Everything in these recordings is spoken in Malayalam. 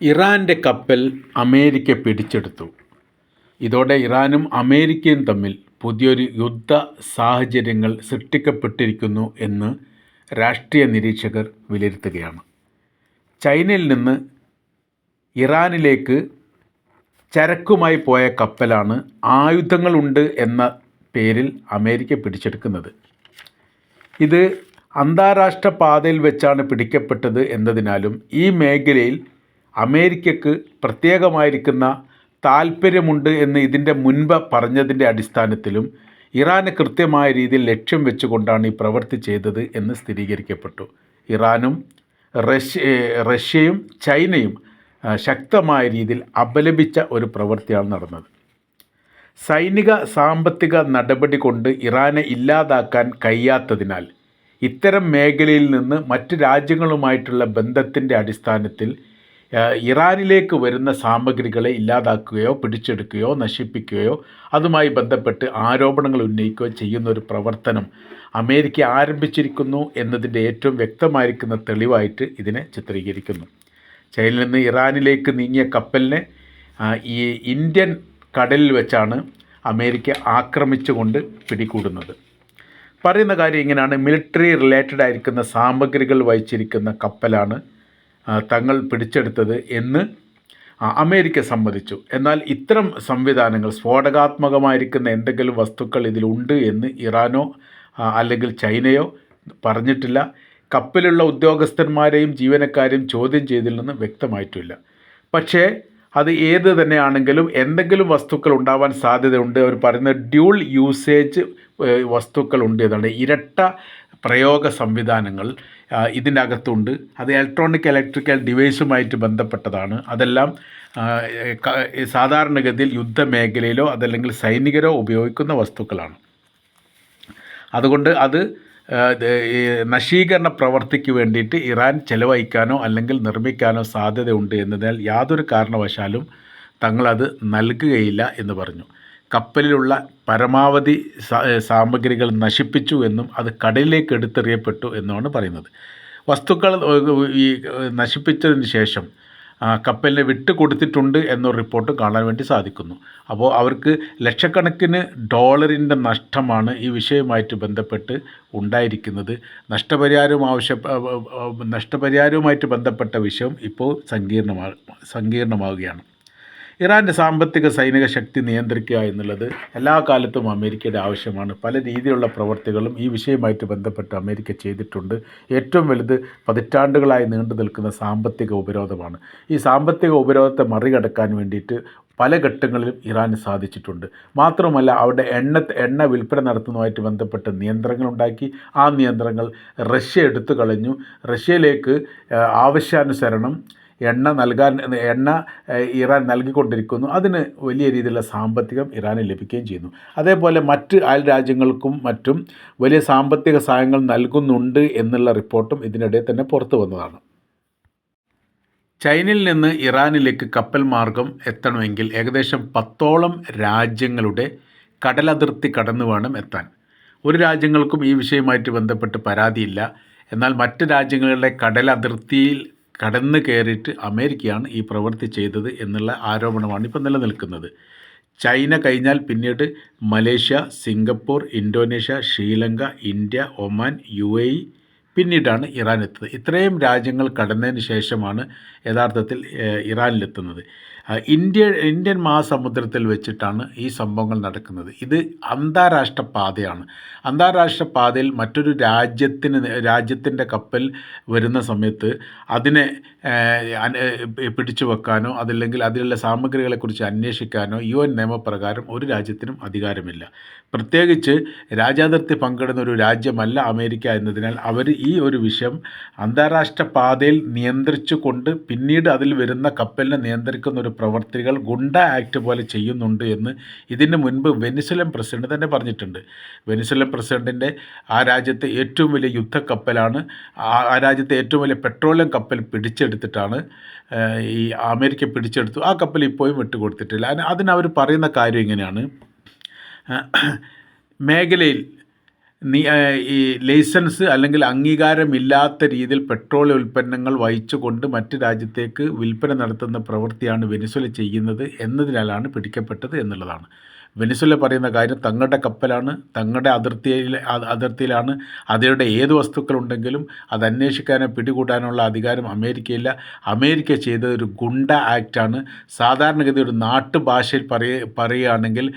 ഇറാന്റെ കപ്പൽ അമേരിക്ക പിടിച്ചെടുത്തു. ഇതോടെ ഇറാനും അമേരിക്കയും തമ്മിൽ പുതിയൊരു യുദ്ധ സാഹചര്യങ്ങൾ സൃഷ്ടിക്കപ്പെട്ടിരിക്കുന്നു എന്ന് രാഷ്ട്രീയ നിരീക്ഷകർ വിലയിരുത്തുകയാണ്. ചൈനയിൽ നിന്ന് ഇറാനിലേക്ക് ചരക്കുമായി പോയ കപ്പലാണ് ആയുധങ്ങളുണ്ട് എന്ന പേരിൽ അമേരിക്ക പിടിച്ചെടുക്കുന്നത്. ഇത് അന്താരാഷ്ട്ര പാതയിൽ വെച്ചാണ് പിടിക്കപ്പെട്ടത് എന്നതിനാലും ഈ മേഖലയിൽ അമേരിക്കക്ക് പ്രത്യേകമായിരിക്കുന്ന താല്പര്യമുണ്ട് എന്ന് ഇതിന്റെ മുൻപ് പറഞ്ഞതിന്റെ അടിസ്ഥാനത്തിലും ഇറാന് കൃത്യമായ രീതിയിൽ ലക്ഷ്യം വെച്ചുകൊണ്ടാണ് ഈ പ്രവൃത്തി ചെയ്തത് എന്ന് സ്ഥിരീകരിക്കപ്പെട്ടു. ഇറാനും റഷ്യ റഷ്യയും ചൈനയും ശക്തമായ രീതിയിൽ അപലപിച്ച ഒരു പ്രവൃത്തിയാണ് നടന്നത്. സൈനിക സാമ്പത്തിക നടപടി കൊണ്ട് ഇറാനെ ഇല്ലാതാക്കാൻ കഴിയാത്തതിനാൽ ഇത്തരം മേഖലയിൽ നിന്ന് മറ്റ് രാജ്യങ്ങളുമായിട്ടുള്ള ബന്ധത്തിന്റെ അടിസ്ഥാനത്തിൽ ഇറാനിലേക്ക് വരുന്ന സാമഗ്രികളെ ഇല്ലാതാക്കുകയോ പിടിച്ചെടുക്കുകയോ നശിപ്പിക്കുകയോ അതുമായി ബന്ധപ്പെട്ട് ആരോപണങ്ങൾ ഉന്നയിക്കുകയോ ചെയ്യുന്ന ഒരു പ്രവർത്തനം അമേരിക്ക ആരംഭിച്ചിരിക്കുന്നു എന്നതിന്റെ ഏറ്റവും വ്യക്തമായിരിക്കുന്ന തെളിവായിട്ട് ഇതിനെ ചിത്രീകരിക്കുന്നു. ചൈനയിൽ നിന്ന് ഇറാനിലേക്ക് നീങ്ങിയ കപ്പലിനെ ഈ ഇന്ത്യൻ കടലിൽ വെച്ചാണ് അമേരിക്ക ആക്രമിച്ചുകൊണ്ട് പിടികൂടുന്നത്. പറയുന്ന കാര്യം ഇങ്ങനെയാണ്. മിലിറ്ററി റിലേറ്റഡ് ആയിരിക്കുന്ന സാമഗ്രികൾ വഹിച്ചിരിക്കുന്ന കപ്പലാണ് തങ്ങൾ പിടിച്ചെടുത്തത് എന്ന് അമേരിക്ക സമ്മതിച്ചു. എന്നാൽ ഇത്തരം സംവിധാനങ്ങൾ സ്ഫോടകാത്മകമായിരിക്കുന്ന എന്തെങ്കിലും വസ്തുക്കൾ ഇതിലുണ്ട് എന്ന് ഇറാനോ അല്ലെങ്കിൽ ചൈനയോ പറഞ്ഞിട്ടില്ല. കപ്പലുള്ള ഉദ്യോഗസ്ഥന്മാരെയും ജീവനക്കാരെയും ചോദ്യം ചെയ്തില്ലെന്ന് വ്യക്തമായിട്ടില്ല. പക്ഷേ അത് ഏത് തന്നെയാണെങ്കിലും എന്തെങ്കിലും വസ്തുക്കൾ ഉണ്ടാവാൻ സാധ്യതയുണ്ട്. അവർ പറയുന്നത് ഡ്യൂൾ യൂസേജ് വസ്തുക്കളുണ്ട് എന്നാണ്. ഇരട്ട പ്രയോഗ സംവിധാനങ്ങൾ അകത്തുണ്ട് അത് ഇലക്ട്രോണിക് ഇലക്ട്രിക്കൽ ഡിവൈസുമായിട്ട് ബന്ധപ്പെട്ടതാണ്. അതെല്ലാം സാധാരണഗതിയിൽ യുദ്ധമേഖലയിലോ അതല്ലെങ്കിൽ സൈനികരോ ഉപയോഗിക്കുന്ന വസ്തുക്കളാണ്. അതുകൊണ്ട് അത് നശീകരണ പ്രവർത്തിക്ക് വേണ്ടിയിട്ട് ഇറാൻ ചെലവഴിക്കാനോ അല്ലെങ്കിൽ നിർമ്മിക്കാനോ സാധ്യതയുണ്ട് എന്നതിനാൽ യാതൊരു കാരണവശാലും തങ്ങളത് നൽകുകയില്ല എന്ന് പറഞ്ഞു. കപ്പലിലുള്ള പരമാവധി സാമഗ്രികൾ നശിപ്പിച്ചു എന്നും അത് കടലിലേക്ക് എടുത്തെറിയപ്പെട്ടു എന്നുമാണ് പറയുന്നത്. വസ്തുക്കൾ ഈ നശിപ്പിച്ചതിന് ശേഷം കപ്പലിനെ കപ്പലിനെ വിട്ടുകൊടുത്തിട്ടുണ്ട് എന്നൊരു റിപ്പോർട്ട് കാണാൻ വേണ്ടി സാധിക്കുന്നു. അപ്പോൾ അവർക്ക് ലക്ഷക്കണക്കിന് ഡോളറിന്റെ നഷ്ടമാണ് ഈ വിഷയവുമായിട്ട് ബന്ധപ്പെട്ട് ഉണ്ടായിരിക്കുന്നത്. നഷ്ടപരിഹാരവും ആവശ്യ നഷ്ടപരിഹാരവുമായിട്ട് ബന്ധപ്പെട്ട വിഷയം ഇപ്പോൾ സങ്കീർണമാ സങ്കീർണമാവുകയാണ്. ഇറാന്റെ സാമ്പത്തിക സൈനിക ശക്തി നിയന്ത്രിക്കുക എന്നുള്ളത് എല്ലാ കാലത്തും അമേരിക്കയുടെ ആവശ്യമാണ്. പല രീതിയിലുള്ള പ്രവർത്തികളും ഈ വിഷയവുമായിട്ട് ബന്ധപ്പെട്ട് അമേരിക്ക ചെയ്തിട്ടുണ്ട്. ഏറ്റവും വലുത് പതിറ്റാണ്ടുകളായി നീണ്ടു നിൽക്കുന്ന സാമ്പത്തിക ഉപരോധമാണ്. ഈ സാമ്പത്തിക ഉപരോധത്തെ മറികടക്കാൻ വേണ്ടിയിട്ട് പല ഘട്ടങ്ങളിലും ഇറാന് സാധിച്ചിട്ടുണ്ട്. മാത്രമല്ല അവിടെ എണ്ണ എണ്ണ വിൽപ്പന നടത്തുന്നതുമായിട്ട് ബന്ധപ്പെട്ട് നിയന്ത്രണങ്ങൾ ഉണ്ടാക്കി. ആ നിയന്ത്രണങ്ങൾ റഷ്യ എടുത്തു കളഞ്ഞു. റഷ്യയിലേക്ക് ആവശ്യാനുസരണം എണ്ണ നൽകാൻ എണ്ണ ഇറാൻ നൽകിക്കൊണ്ടിരിക്കുന്നു. അതിന് വലിയ രീതിയിലുള്ള സാമ്പത്തികം ഇറാന് ലഭിക്കുകയും ചെയ്യുന്നു. അതേപോലെ മറ്റ് അയൽ രാജ്യങ്ങൾക്കും മറ്റും വലിയ സാമ്പത്തിക സഹായങ്ങൾ നൽകുന്നുണ്ട് എന്നുള്ള റിപ്പോർട്ടും ഇതിനിടെ തന്നെ പുറത്തു വന്നതാണ്. ചൈനയിൽ നിന്ന് ഇറാനിലേക്ക് കപ്പൽ മാർഗം എത്തണമെങ്കിൽ ഏകദേശം പത്തോളം രാജ്യങ്ങളുടെ കടലതിർത്തി കടന്നു വേണം എത്താൻ. ഒരു രാജ്യങ്ങൾക്കും ഈ വിഷയവുമായിട്ട് ബന്ധപ്പെട്ട് പരാതിയില്ല. എന്നാൽ മറ്റ് രാജ്യങ്ങളുടെ കടലതിർത്തിയിൽ കടന്നു കയറിയിട്ട് അമേരിക്കയാണ് ഈ പ്രവൃത്തി ചെയ്തത് എന്നുള്ള ആരോപണമാണ് ഇപ്പോൾ നിലനിൽക്കുന്നത്. ചൈന കഴിഞ്ഞാൽ പിന്നീട് Malaysia Singapore Indonesia Sri Lanka India Oman U A പിന്നീടാണ് ഇറാൻ എത്തുന്നത്. ഇത്രയും രാജ്യങ്ങൾ കടന്നതിന് ശേഷമാണ് യഥാർത്ഥത്തിൽ ഇറാനിലെത്തുന്നത്. ഇന്ത്യ ഇന്ത്യൻ മഹാസമുദ്രത്തിൽ വെച്ചിട്ടാണ് ഈ സംഭവങ്ങൾ നടക്കുന്നത്. ഇത് അന്താരാഷ്ട്ര പാതയാണ്. അന്താരാഷ്ട്ര പാതയിൽ മറ്റൊരു രാജ്യത്തിന് രാജ്യത്തിന്റെ കപ്പൽ വരുന്ന സമയത്ത് അതിനെ പിടിച്ചു വെക്കാനോ അതല്ലെങ്കിൽ അതിലുള്ള സാമഗ്രികളെക്കുറിച്ച് അന്വേഷിക്കാനോ യു എൻ നിയമപ്രകാരം ഒരു രാജ്യത്തിനും അധികാരമില്ല. പ്രത്യേകിച്ച് രാജ്യാതിർത്തി പങ്കിടുന്ന ഒരു രാജ്യമല്ല അമേരിക്ക എന്നതിനാൽ അവർ ഈ ഒരു വിഷയം അന്താരാഷ്ട്ര പാതയിൽ നിയന്ത്രിച്ചു കൊണ്ട് പിന്നീട് അതിൽ വരുന്ന കപ്പലിനെ നിയന്ത്രിക്കുന്ന ഒരു പ്രവർത്തികൾ ഗുണ്ട ആക്ട് പോലെ ചെയ്യുന്നുണ്ട് എന്ന് ഇതിന് മുൻപ് വെനിസുലൻ പ്രസിഡന്റ് തന്നെ പറഞ്ഞിട്ടുണ്ട്. വെനിസുലൻ പ്രസിഡന്റിന്റെ ആ രാജ്യത്തെ ഏറ്റവും വലിയ യുദ്ധക്കപ്പലാണ് ആ രാജ്യത്തെ ഏറ്റവും വലിയ പെട്രോളിയം കപ്പൽ പിടിച്ചെടുത്തിട്ടാണ് ഈ അമേരിക്ക പിടിച്ചെടുത്തു. ആ കപ്പൽ ഇപ്പോഴും വിട്ടുകൊടുത്തിട്ടില്ല. അതിനവർ പറയുന്ന കാര്യം ഇങ്ങനെയാണ്. മേഖലയിൽ നീ ഈ ലൈസൻസ് അല്ലെങ്കിൽ അംഗീകാരമില്ലാത്ത രീതിയിൽ പെട്രോൾ ഉൽപ്പന്നങ്ങൾ വഹിച്ചുകൊണ്ട് മറ്റ് രാജ്യത്തേക്ക് വിൽപ്പന നടത്തുന്ന പ്രവൃത്തിയാണ് വെനിസ്വല ചെയ്യുന്നത് എന്നതിനാലാണ് പിടിക്കപ്പെട്ടത് എന്നുള്ളതാണ്. വെനിസ്വല പറയുന്ന കാര്യം തങ്ങളുടെ കപ്പലാണ് തങ്ങളുടെ അതിർത്തിയിൽ അതിർത്തിയിലാണ്. അതിയുടെ ഏത് വസ്തുക്കളുണ്ടെങ്കിലും അത് അന്വേഷിക്കാനോ പിടികൂടാനുള്ള അധികാരം അമേരിക്കയില്ല. അമേരിക്ക ചെയ്ത ഒരു ഗുണ്ട ആക്റ്റാണ് സാധാരണഗതി ഒരു നാട്ടുഭാഷയിൽ പറയ പറയുകയാണെങ്കിൽ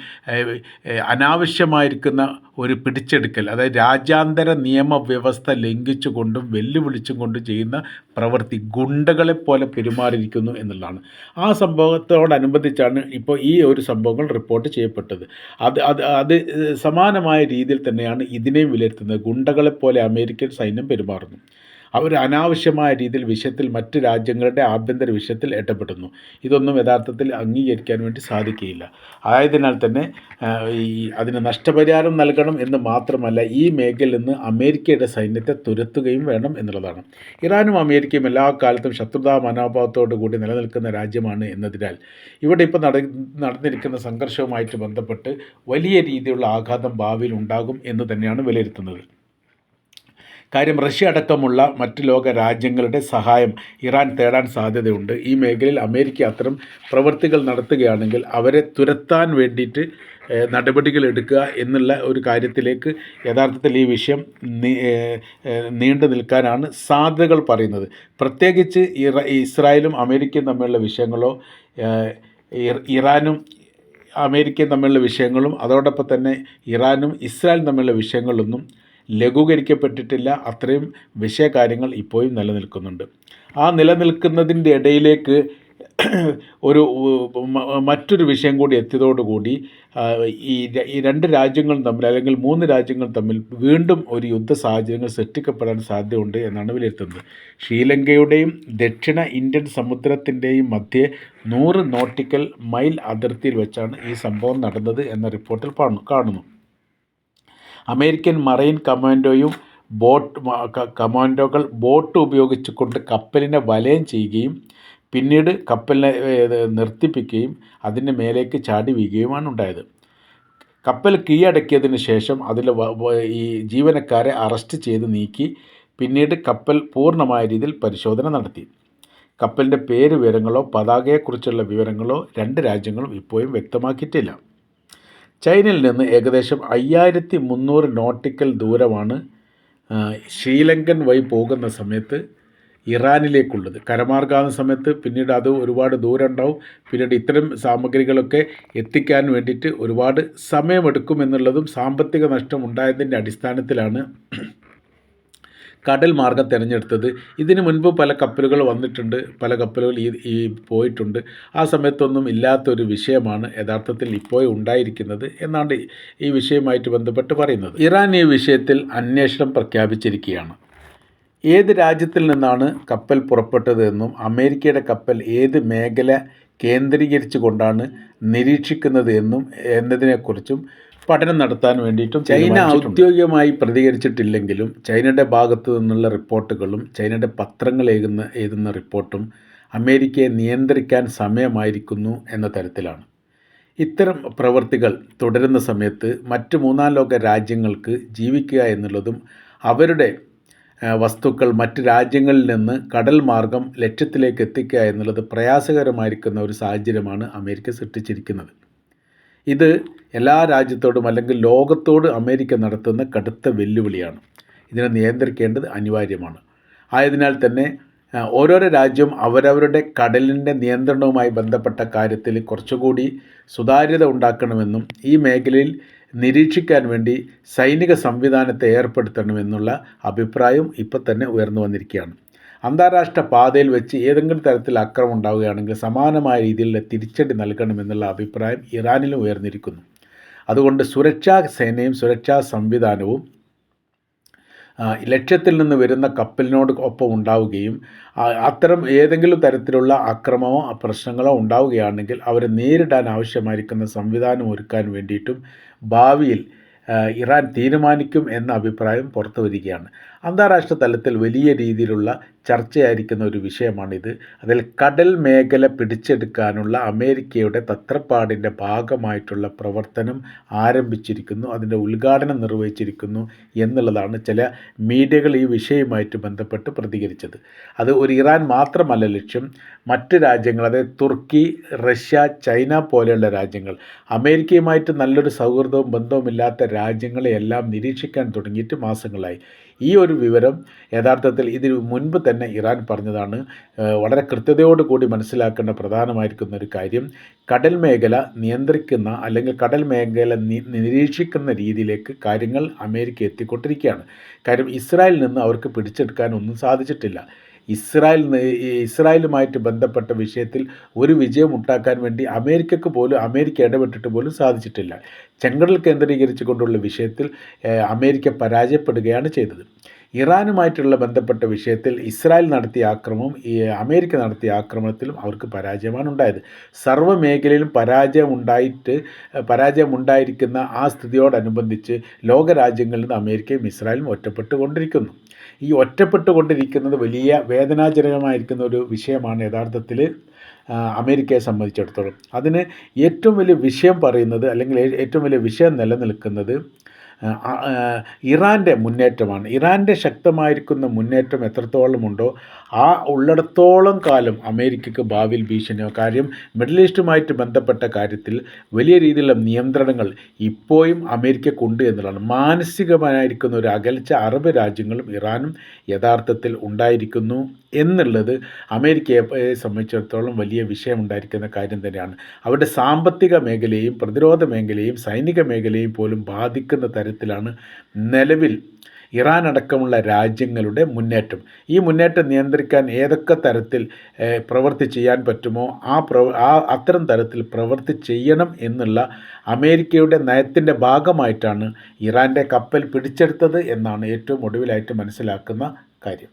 അനാവശ്യമായിരിക്കുന്ന ഒരു പിടിച്ചെടുക്കൽ അതായത് രാജ്യാന്തര നിയമവ്യവസ്ഥ ലംഘിച്ചുകൊണ്ടും വെല്ലുവിളിച്ചും കൊണ്ടും ചെയ്യുന്ന പ്രവൃത്തി ഗുണ്ടകളെ പോലെ പെരുമാറിയിരിക്കുന്നു എന്നുള്ളതാണ്. ആ സംഭവത്തോടനുബന്ധിച്ചാണ് ഇപ്പോൾ ഈ ഒരു സംഭവങ്ങൾ റിപ്പോർട്ട് ചെയ്യപ്പെട്ടത്. അത് അത് അത് സമാനമായ രീതിയിൽ തന്നെയാണ് ഇതിനെയും വിലയിരുത്തുന്നത്. ഗുണ്ടകളെപ്പോലെ അമേരിക്കൻ സൈന്യം പെരുമാറുന്നു. അവർ അനാവശ്യമായ രീതിയിൽ വിഷയത്തിൽ മറ്റ് രാജ്യങ്ങളുടെ ആഭ്യന്തര വിഷയത്തിൽ എട്ടപ്പെടുന്നു. ഇതൊന്നും യഥാർത്ഥത്തിൽ അംഗീകരിക്കാൻ വേണ്ടി സാധിക്കുകയില്ല. ആയതിനാൽ തന്നെ ഈ അതിന് നഷ്ടപരിഹാരം നൽകണം എന്ന് മാത്രമല്ല ഈ മേഖലയിൽ നിന്ന് അമേരിക്കയുടെ സൈന്യത്തെ തുരത്തുകയും വേണം എന്നുള്ളതാണ്. ഇറാനും അമേരിക്കയും എല്ലാ കാലത്തും ശത്രുതാ മനോഭാവത്തോടു കൂടി നിലനിൽക്കുന്ന രാജ്യമാണ് എന്നതിനാൽ ഇവിടെ ഇപ്പോൾ നട നടന്നിരിക്കുന്ന സംഘർഷവുമായിട്ട് ബന്ധപ്പെട്ട് വലിയ രീതിയിലുള്ള ആഘാതം ഭാവിയിൽ ഉണ്ടാകും എന്ന് തന്നെയാണ് വിലയിരുത്തുന്നത്. കാര്യം റഷ്യ അടക്കമുള്ള മറ്റ് ലോക രാജ്യങ്ങളുടെ സഹായം ഇറാൻ തേടാൻ സാധ്യതയുണ്ട്. ഈ മേഖലയിൽ അമേരിക്ക അത്തരം പ്രവൃത്തികൾ നടത്തുകയാണെങ്കിൽ അവരെ തുരത്താൻ വേണ്ടിയിട്ട് നടപടികൾ എടുക്കുക എന്നുള്ള ഒരു കാര്യത്തിലേക്ക് യഥാർത്ഥത്തിൽ ഈ വിഷയം നീണ്ടു നിൽക്കാനാണ് സാധ്യതകൾ പറയുന്നത്. പ്രത്യേകിച്ച് ഇസ്രായേലും അമേരിക്കയും തമ്മിലുള്ള വിഷയങ്ങളോ ഇറാനും അമേരിക്കയും തമ്മിലുള്ള വിഷയങ്ങളും അതോടൊപ്പം തന്നെ ഇറാനും ഇസ്രായേലും തമ്മിലുള്ള വിഷയങ്ങളൊന്നും ലഘൂകരിക്കപ്പെട്ടിട്ടില്ല. അത്രയും വിഷയകാര്യങ്ങൾ ഇപ്പോഴും നിലനിൽക്കുന്നുണ്ട്. ആ നിലനിൽക്കുന്നതിന്റെ ഇടയിലേക്ക് ഒരു മറ്റൊരു വിഷയം കൂടി എത്തിയതോടുകൂടി ഈ ഈ രണ്ട് രാജ്യങ്ങൾ തമ്മിൽ അല്ലെങ്കിൽ മൂന്ന് രാജ്യങ്ങൾ തമ്മിൽ വീണ്ടും ഒരു യുദ്ധ സാഹചര്യങ്ങൾ സൃഷ്ടിക്കപ്പെടാൻ സാധ്യതയുണ്ട് എന്നാണ് വിലയിരുത്തുന്നത്. ശ്രീലങ്കയുടെയും ദക്ഷിണ ഇന്ത്യൻ സമുദ്രത്തിന്റെയും മധ്യേ നൂറ് നോട്ടിക്കൽ മൈൽ അതിർത്തിയിൽ വെച്ചാണ് ഈ സംഭവം നടന്നത് എന്ന റിപ്പോർട്ടിൽ കാണുന്നു. അമേരിക്കൻ മറൈൻ കമാൻഡോയും ബോട്ട് കമാൻഡോകൾ ബോട്ട് ഉപയോഗിച്ചുകൊണ്ട് കപ്പലിനെ വലയം ചെയ്യുകയും പിന്നീട് കപ്പലിനെ നിർത്തിപ്പിക്കുകയും അതിന്റെ മേലേക്ക് ചാടി വീഴുകയുമാണ് ഉണ്ടായത്. കപ്പൽ കീഴടക്കിയതിന് ശേഷം അതിൽ ഈ ജീവനക്കാരെ അറസ്റ്റ് ചെയ്ത് നീക്കി പിന്നീട് കപ്പൽ പൂർണമായ രീതിയിൽ പരിശോധന നടത്തി. കപ്പലിന്റെ പേര് വിവരങ്ങളോ പതാകയെക്കുറിച്ചുള്ള വിവരങ്ങളോ രണ്ട് രാജ്യങ്ങളും ഇപ്പോഴും വ്യക്തമാക്കിയിട്ടില്ല. ചൈനയിൽ നിന്ന് ഏകദേശം അയ്യായിരത്തി മുന്നൂറ് നോട്ടിക്കൽ ദൂരമാണ് ശ്രീലങ്കൻ വഴി പോകുന്ന സമയത്ത് ഇറാനിലേക്കുള്ളത്. കരമാർഗാവുന്ന സമയത്ത് പിന്നീട് അത് ഒരുപാട് ദൂരം ഉണ്ടാവും പിന്നീട് ഇത്തരം സാമഗ്രികളൊക്കെ എത്തിക്കാൻ വേണ്ടിയിട്ട് ഒരുപാട് സമയമെടുക്കും എന്നുള്ളതും സാമ്പത്തിക നഷ്ടം ഉണ്ടായതിന്റെ അടിസ്ഥാനത്തിലാണ് കടൽ മാർഗം തിരഞ്ഞെടുത്തത്. ഇതിനു മുൻപ് പല കപ്പലുകൾ വന്നിട്ടുണ്ട് പല കപ്പലുകൾ ഈ ഈ പോയിട്ടുണ്ട്. ആ സമയത്തൊന്നും ഇല്ലാത്തൊരു വിഷയമാണ് യഥാർത്ഥത്തിൽ ഇപ്പോൾ ഉണ്ടായിരിക്കുന്നത് എന്നാണ് ഈ വിഷയവുമായിട്ട് ബന്ധപ്പെട്ട് പറയുന്നത്. ഇറാൻ ഈ വിഷയത്തിൽ അന്വേഷണം പ്രഖ്യാപിച്ചിരിക്കുകയാണ്. ഏത് രാജ്യത്തിൽ നിന്നാണ് കപ്പൽ പുറപ്പെട്ടതെന്നും അമേരിക്കയുടെ കപ്പൽ ഏത് മേഖല കേന്ദ്രീകരിച്ചു കൊണ്ടാണ് നിരീക്ഷിക്കുന്നത് എന്നും എന്നതിനെക്കുറിച്ചും പഠനം നടത്താൻ വേണ്ടിയിട്ടും ചൈന ഔദ്യോഗികമായി പ്രതികരിച്ചിട്ടില്ലെങ്കിലും ചൈനയുടെ ഭാഗത്തു നിന്നുള്ള റിപ്പോർട്ടുകളും ചൈനയുടെ പത്രങ്ങൾ എഴുതുന്ന എഴുതുന്ന റിപ്പോർട്ടും അമേരിക്കയെ നിയന്ത്രിക്കാൻ സമയമായിരിക്കുന്നു എന്ന തരത്തിലാണ്. ഇത്തരം പ്രവൃത്തികൾ തുടരുന്ന സമയത്ത് മറ്റ് മൂന്നാം ലോക രാജ്യങ്ങൾക്ക് ജീവിക്കുക എന്നുള്ളതും അവരുടെ വസ്തുക്കൾ മറ്റ് രാജ്യങ്ങളിൽ നിന്ന് കടൽ മാർഗം ലക്ഷ്യത്തിലേക്ക് എത്തിക്കുക എന്നുള്ളത് പ്രയാസകരമായിരിക്കുന്ന ഒരു സാഹചര്യമാണ് അമേരിക്ക സൃഷ്ടിച്ചിരിക്കുന്നത്. ഇത് എല്ലാ രാജ്യത്തോടും അല്ലെങ്കിൽ ലോകത്തോട് അമേരിക്ക നടത്തുന്ന കടുത്ത വെല്ലുവിളിയാണ്. ഇതിനെ നിയന്ത്രിക്കേണ്ടത് അനിവാര്യമാണ്. ആയതിനാൽ തന്നെ ഓരോരോ രാജ്യവും അവരവരുടെ കടലിന്റെ നിയന്ത്രണവുമായി ബന്ധപ്പെട്ട കാര്യത്തിൽ കുറച്ചുകൂടി സുതാര്യത ഉണ്ടാക്കണമെന്നും ഈ മേഖലയിൽ നിരീക്ഷിക്കാൻ വേണ്ടി സൈനിക സംവിധാനത്തെ ഏർപ്പെടുത്തണമെന്നുള്ള അഭിപ്രായം ഇപ്പോൾ തന്നെ ഉയർന്നു വന്നിരിക്കുകയാണ്. അന്താരാഷ്ട്ര പാതയിൽ വെച്ച് ഏതെങ്കിലും തരത്തിൽ അക്രമം ഉണ്ടാവുകയാണെങ്കിൽ സമാനമായ രീതിയിലുള്ള തിരിച്ചടി നൽകണമെന്നുള്ള അഭിപ്രായം ഇറാനിലും ഉയർന്നിരിക്കുന്നു. അതുകൊണ്ട് സുരക്ഷാ സേനയും സുരക്ഷാ സംവിധാനവും ലക്ഷ്യത്തിൽ നിന്ന് വരുന്ന കപ്പലിനോട് ഒപ്പം ഉണ്ടാവുകയും അത്തരം ഏതെങ്കിലും തരത്തിലുള്ള അക്രമമോ പ്രശ്നങ്ങളോ ഉണ്ടാവുകയാണെങ്കിൽ അവരെ നേരിടാൻ ആവശ്യമായിരിക്കുന്ന സംവിധാനം ഒരുക്കാൻ വേണ്ടിയിട്ടും ഭാവിയിൽ ഇറാൻ തീരുമാനിക്കും എന്ന അഭിപ്രായം പുറത്തു വരികയാണ് അന്താരാഷ്ട്ര തലത്തിൽ വലിയ രീതിയിലുള്ള ചർച്ചയായിരിക്കുന്ന ഒരു വിഷയമാണിത്. അതിൽ കടൽ മേഖല പിടിച്ചെടുക്കാനുള്ള അമേരിക്കയുടെ തത്രപ്പാടിന്റെ ഭാഗമായിട്ടുള്ള പ്രവർത്തനം ആരംഭിച്ചിരിക്കുന്നു അതിന്റെ ഉദ്ഘാടനം നിർവഹിച്ചിരിക്കുന്നു എന്നുള്ളതാണ് ചില മീഡിയകൾ ഈ വിഷയവുമായിട്ട് ബന്ധപ്പെട്ട് പ്രതികരിച്ചത്. അത് ഒരു ഇറാൻ മാത്രമല്ല ലക്ഷ്യം മറ്റ് രാജ്യങ്ങൾ അതായത് തുർക്കി റഷ്യ ചൈന പോലെയുള്ള രാജ്യങ്ങൾ അമേരിക്കയുമായിട്ട് നല്ലൊരു സൗഹൃദവും ബന്ധവുമില്ലാത്ത രാജ്യങ്ങളെയെല്ലാം നിരീക്ഷിക്കാൻ തുടങ്ങിയിട്ട് മാസങ്ങളായി. ഈ ഒരു വിവരം യഥാർത്ഥത്തിൽ ഇതിനു മുൻപ് തന്നെ ഇറാൻ പറഞ്ഞതാണ് വളരെ കൃത്യതയോട് കൂടി മനസ്സിലാക്കേണ്ട പ്രധാനമായിരിക്കുന്ന ഒരു കാര്യം കടൽ മേഖല നിയന്ത്രിക്കുന്ന അല്ലെങ്കിൽ കടൽ മേഖല നിരീക്ഷിക്കുന്ന രീതിയിലേക്ക് കാര്യങ്ങൾ അമേരിക്ക എത്തിക്കൊണ്ടിരിക്കുകയാണ്. കാര്യം ഇസ്രായേലിൽ നിന്ന് അവർക്ക് പിടിച്ചെടുക്കാൻ ഒന്നും സാധിച്ചിട്ടില്ല. ഇസ്രായേൽ ഇസ്രായേലുമായിട്ട് ബന്ധപ്പെട്ട വിഷയത്തിൽ ഒരു വിജയം ഉണ്ടാക്കാൻ വേണ്ടി അമേരിക്കക്ക് പോലും അമേരിക്ക ഇടപെട്ടിട്ട് പോലും സാധിച്ചിട്ടില്ല. ചെങ്കടൽ കേന്ദ്രീകരിച്ചു കൊണ്ടുള്ള വിഷയത്തിൽ അമേരിക്ക പരാജയപ്പെടുകയാണ് ചെയ്തത്. ഇറാനുമായിട്ടുള്ള ബന്ധപ്പെട്ട വിഷയത്തിൽ ഇസ്രായേൽ നടത്തിയ ആക്രമണം ഈ അമേരിക്ക നടത്തിയ ആക്രമണത്തിലും അവർക്ക് പരാജയമാണ് ഉണ്ടായത് സർവ മേഖലയിലും പരാജയം ഉണ്ടായിട്ട് പരാജയം ഉണ്ടായിരിക്കുന്ന ആ സ്ഥിതിയോടനുബന്ധിച്ച് ലോകരാജ്യങ്ങളിൽ നിന്ന് അമേരിക്കയും ഇസ്രായേലും ഒറ്റപ്പെട്ടുകൊണ്ടിരിക്കുന്നു. ഈ ഒറ്റപ്പെട്ടുകൊണ്ടിരിക്കുന്നത് വലിയ വേദനാജനകമായിരിക്കുന്ന ഒരു വിഷയമാണ് യഥാർത്ഥത്തിൽ അമേരിക്കയെ സംബന്ധിച്ചിടത്തോളം. അതിന് ഏറ്റവും വലിയ വിഷയം പറയുന്നത് അല്ലെങ്കിൽ ഏറ്റവും വലിയ വിഷയം നിലനിൽക്കുന്നത് ഇറാന്റെ മുന്നേറ്റമാണ്. ഇറാന്റെ ശക്തമായിരിക്കുന്ന മുന്നേറ്റം എത്രത്തോളം ഉണ്ടോ ആ ഉള്ളിടത്തോളം കാലം അമേരിക്കക്ക് ഭാവിയിൽ ഭീഷണിയോ കാര്യം മിഡിൽ ഈസ്റ്റുമായിട്ട് ബന്ധപ്പെട്ട കാര്യത്തിൽ വലിയ രീതിയിലുള്ള നിയന്ത്രണങ്ങൾ ഇപ്പോഴും അമേരിക്കക്കുണ്ട് എന്നുള്ളതാണ്. മാനസികമായിരിക്കുന്ന ഒരു അകൽച്ച അറബ് രാജ്യങ്ങളും ഇറാനും യഥാർത്ഥത്തിൽ ഉണ്ടായിരിക്കുന്നു എന്നുള്ളത് അമേരിക്കയെ സംബന്ധിച്ചിടത്തോളം വലിയ വിഷയമുണ്ടായിരിക്കുന്ന കാര്യം തന്നെയാണ്. അവരുടെ സാമ്പത്തിക മേഖലയെയും പ്രതിരോധ മേഖലയെയും സൈനിക മേഖലയെയും പോലും ബാധിക്കുന്ന തരത്തിലാണ് നിലവിൽ ഇറാൻ അടക്കമുള്ള രാജ്യങ്ങളുടെ മുന്നേറ്റം. ഈ മുന്നേറ്റം നിയന്ത്രിക്കാൻ ഏതൊക്കെ തരത്തിൽ പ്രവൃത്തി ചെയ്യാൻ പറ്റുമോ ആ പ്രവ ആ അത്തരം തരത്തിൽ പ്രവൃത്തി ചെയ്യണം എന്നുള്ള അമേരിക്കയുടെ നയത്തിന്റെ ഭാഗമായിട്ടാണ് ഇറാന്റെ കപ്പൽ പിടിച്ചെടുത്തത് എന്നാണ് ഏറ്റവും ഒടുവിലായിട്ട് മനസ്സിലാക്കുന്ന കാര്യം.